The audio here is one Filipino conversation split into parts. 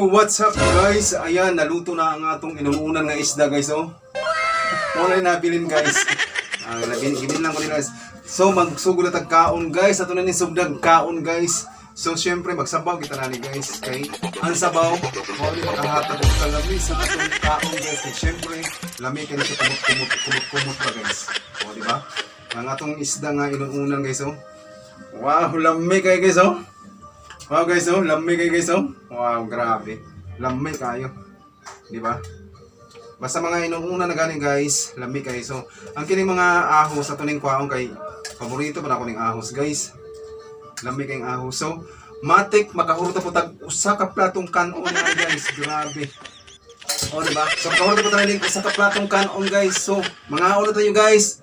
What's up guys? Ayan, naluto na ang atong inuunan nga isda guys oh. Wala na nabilin guys. Ah, labin, ibin lang ko nila guys. So magsugod na tag kaon guys. Ato na ni sugdag kaon guys. So syempre magsabaw kita na ni guys. Kay ang sabaw, wala makahatag og kalami sa atong kaon guys. Kay syempre lami kay siya kumot kumot kumot kumot pa guys. O di ba? Ang atong isda nga inuunan guys oh. Wow, lami kay guys oh. Wow guys, oh, lamay kayo guys, oh. Wow, grabe. Lamay kayo. Di ba? Basta mga inuuna na ganing guys, lamay kayo. So, ang kining mga ahos sa tuning kwaong kay paborito pa na ahos guys. Lamay kayong ahos. So, matik makahurot po tag usa ka platong kanon na guys. Grabe. O, di ba? So, makahurot po tayo ning usa ka platong kanon guys. So, mga ulo tayo guys.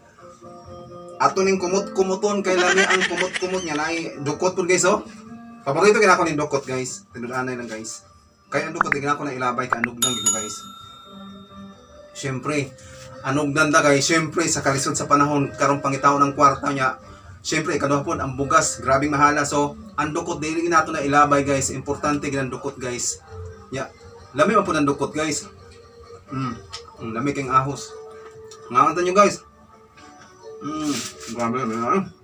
Ato ning kumot-kumuton kay lami ang kumot-kumot niya na dukot po guys, oh. Paborito ginako ni Dokot guys. Tinudanay lang guys. Kaya ang Dokot ginako na ilabay ka anugdan dito guys. Syempre, anugdan da guys. Syempre sa kalisod sa panahon karong pangitaw ng kwarta niya. Syempre kaduha po ang bugas, grabing mahala. So, ang Dokot dili nato na ilabay guys. Importante ginang Dokot guys. Ya. Lami man po ng Dokot guys. Mm. Mm, lami kang ahos. Ngawatan nyo guys. Mm, grabe na.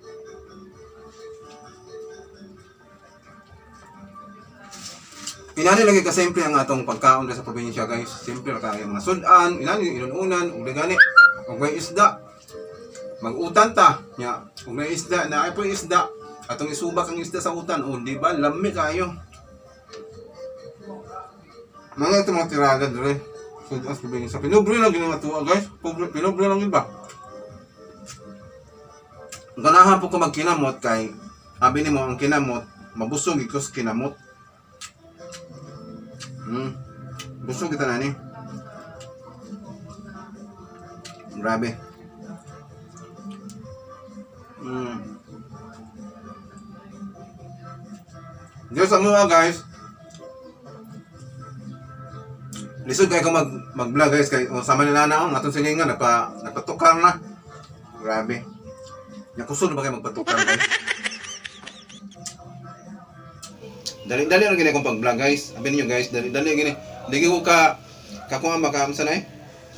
Inani lagi ka siyempre ang atong pagkaon sa probinsya guys. Siyempre kaya mga sudan, inani inununan, ug gani. Ug may isda. Mag-utan ta. Nya, ug may isda na ay po isda. Atong isubak ang isda sa utan. O di ba lami kayo. Mga ito mga tiraga dre. Sudan sa probinsya. Pinubre lang gina tuwa guys. Pinubre, lang yun ba? Ganahan po ko magkinamot kay Abi ni mo ang kinamot, mabusog ikos kinamot. Hmm. Busog kita na ni. Grabe. Hmm. Diyos ang mga guys. Lisod kayo kung mag, mag-vlog guys. Kay, o, sama nila na ako. Atong silingan. Nagpa, nagpatukar na. Grabe. Nakusod na ba kayo magpatukar guys? Dali-dali lang gini akong pag-vlog guys. Sabi niyo guys, dali-dali gini. Dili ko ka kakuha makaamsa na eh.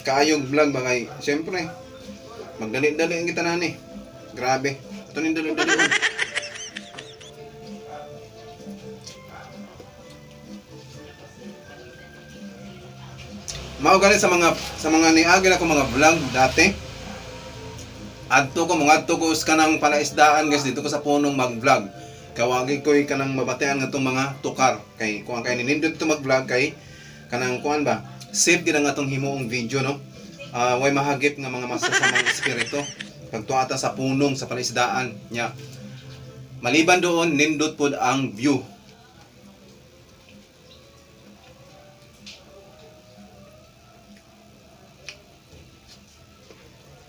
Kaayog vlog ba kay syempre. Magdali-dali ang kita na ni. Grabe. Ito ni dali-dali. oh. Mao galing sa mga sa mga niagi na ko mga vlog dati. Adto ko mga adto ko sa kanang palaisdaan guys dito ko sa punong mag-vlog kawagi ko kanang mabatean nga itong mga tukar. Kay kuan kay ninindot ito mag-vlog kay kanang kuan ba? Save gid ang atong himuong video no? Ah, way mahagip nga mga masasamang espiritu. Pagtuata sa punong sa palaisdaan nya. Maliban doon nindot pod ang view.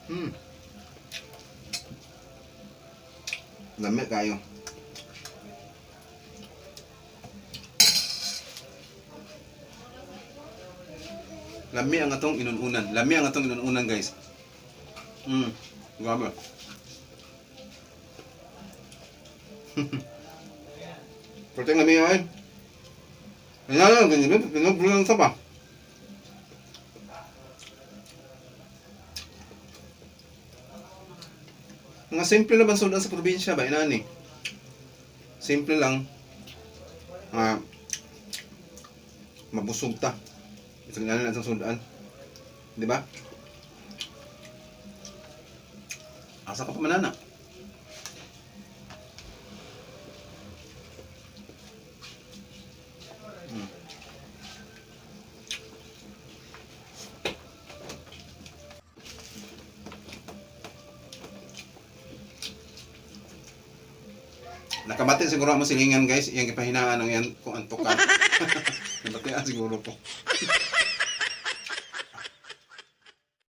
Hmm. Lami kayo. Lami ang atong inununan. Lami ang atong inununan, guys. Mm. Grabe. Pero lami ay. Ayan lang, ganyan. Pinabro lang sa pa. Mga simple lang ba sudan sa probinsya ba? Inani. Simple lang. Ah, mabusog ta. Isang nga lang sa sudan. Di ba? Asa ka pa manana? Hmm. Nakamati siguro mo silingan guys, iyang ipahinaan ng yan kung antok ka. Nabatian siguro po.